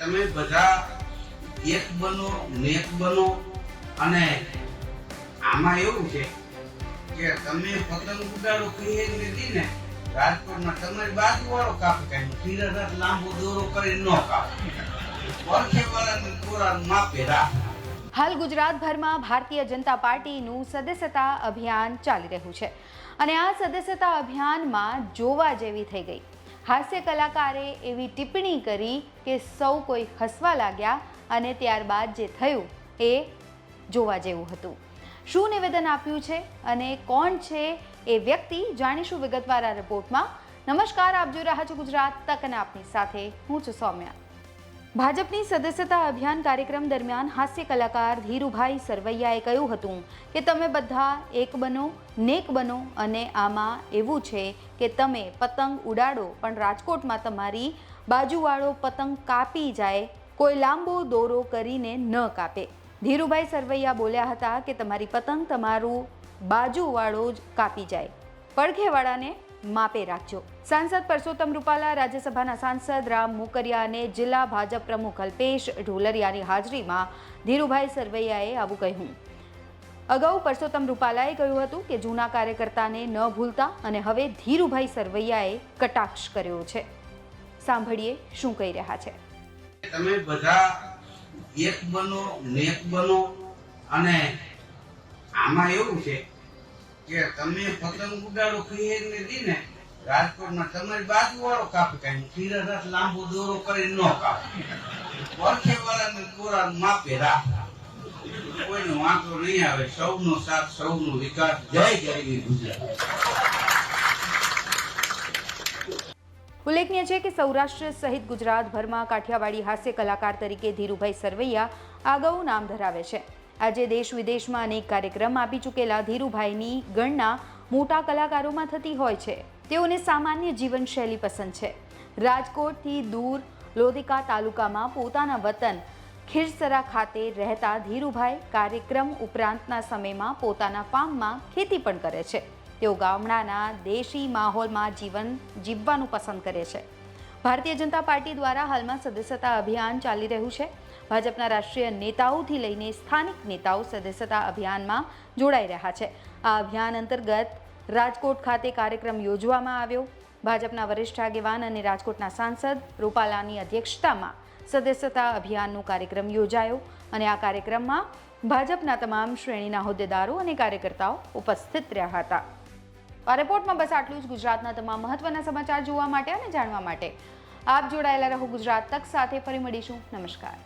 તમે બધા એક બનો, નેક બનો અને આમાં એવું છે કે તમે પતંગ ઉડાડો કહીએ નથી ને, રાજકોટમાં તમારી બાજુ વાળો કાપી કાઢ્યું ધીરજ લાંબો દોરો કરી ન કાપે. વર્ષે વાળાને કોરા માપે રાખ. હાલ ગુજરાતભરમાં ભારતીય જનતા પાર્ટીનું સદસ્યતા અભિયાન ચાલી રહ્યું છે. અને આ સદસ્યતા અભિયાનમાં જોવા જેવી થઈ ગઈ. હાસ્ય કલાકારે એવી ટિપ્પણી કરી કે સૌ કોઈ હસવા લાગ્યા અને ત્યારબાદ જે થયું એ જોવા જેવું હતું. શું નિવેદન આપ્યું છે અને કોણ છે એ વ્યક્તિ જાણીશું વિગતવાર આ રિપોર્ટમાં. નમસ્કાર, આપ જોઈ રહ્યા છો ગુજરાત તકના આપની સાથે હું છું સૌમ્યા. ભાજપની સદસ્યતા અભિયાન કાર્યક્રમ દરમિયાન હાસ્ય કલાકાર ધીરુભાઈ સરવૈયાએ કહ્યું હતું કે તમે બધા એક બનો, નેક બનો અને આમાં એવું છે કે તમે પતંગ ઉડાડો, પણ રાજકોટમાં તમારી બાજુવાળો પતંગ કાપી જાય, કોઈ લાંબો દોરો કરીને ન કાપે. ધીરુભાઈ સરવૈયા બોલ્યા હતા કે તમારી પતંગ તમારું બાજુવાળો જ કાપી જાય. પડખેવાળાને માપે રાખજો સાંસદ પરસોત્તમ રૂપાલા, રાજ્યસભાના સાંસદ રામ મોકરિયા અને જિલ્લા ભાજપ પ્રમુખ અલ્પેશ ઢોલરિયાની હાજરીમાં ધીરુભાઈ સરવૈયાએ આવું કહ્યું. અગાઉ પરસોત્તમ રૂપાલાએ કહ્યું હતું કે જૂના કાર્યકર્તાને ન ભૂલતા અને હવે ધીરુભાઈ સરવૈયાએ કટાક્ષ કર્યો છે. સાંભળીએ શું કહી રહ્યા છે. તમે બધા એક બનો નેક બનો અને આમાં એવું છે કે તમે પતંગ ઉડાડો કહીએ નથી ને રાજકોટમાં તમારી બાજુ વાળો કાપી કાઢ્યું ધીરજ લાંબો દોરો કરી ન કાપે. વર્ષે વાળાને દોરા માપે રાખ. કોઈનો વાંધો નહીં આવે, સૌનો સાથ, સૌનો વિકાસ. જય ગરીબી ગુજરાત. ઉલ્લેખનીય છે કે સૌરાષ્ટ્ર સહિત ગુજરાતભરમાં કાઠિયાવાડી હાસ્ય કલાકાર તરીકે ધીરુભાઈ સરવૈયા અગાઉ નામ ધરાવે છે. આજે દેશ વિદેશમાં અનેક કાર્યક્રમ આપી ચૂકેલા ધીરુભાઈની ગણના મોટા કલાકારોમાં થતી હોય છે. તેઓને સામાન્ય જીવનશૈલી પસંદ છે. રાજકોટથી દૂર લોધિકા તાલુકામાં પોતાના વતન ખીરસરા ખાતે રહેતા ધીરુભાઈ કાર્યક્રમ ઉપરાંતના સમયમાં પોતાના ફાર્મમાં ખેતી પણ કરે છે. તેઓ ગામડાના દેશી માહોલમાં જીવન જીવવાનું પસંદ કરે છે. ભારતીય જનતા પાર્ટી દ્વારા હાલમાં સદસ્યતા અભિયાન ચાલી રહ્યું છે. ભાજપના રાષ્ટ્રીય નેતાઓથી લઈને સ્થાનિક નેતાઓ સદસ્યતા અભિયાનમાં જોડાઈ રહ્યા છે. આ અભિયાન અંતર્ગત રાજકોટ ખાતે કાર્યક્રમ યોજવામાં આવ્યો. ભાજપના વરિષ્ઠ આગેવાન અને રાજકોટના સાંસદ રૂપાલાની અધ્યક્ષતામાં સદસ્યતા અભિયાનનો કાર્યક્રમ યોજાયો અને આ કાર્યક્રમમાં ભાજપના તમામ શ્રેણીના હોદ્દેદારો અને કાર્યકર્તાઓ ઉપસ્થિત રહ્યા હતા. આ રિપોર્ટમાં બસ આટલું જ. ગુજરાતના તમામ મહત્વના સમાચાર જોવા માટે અને જાણવા માટે આપ જોડાયેલા રહો ગુજરાત તક સાથે. ફરી મળીશું. નમસ્કાર.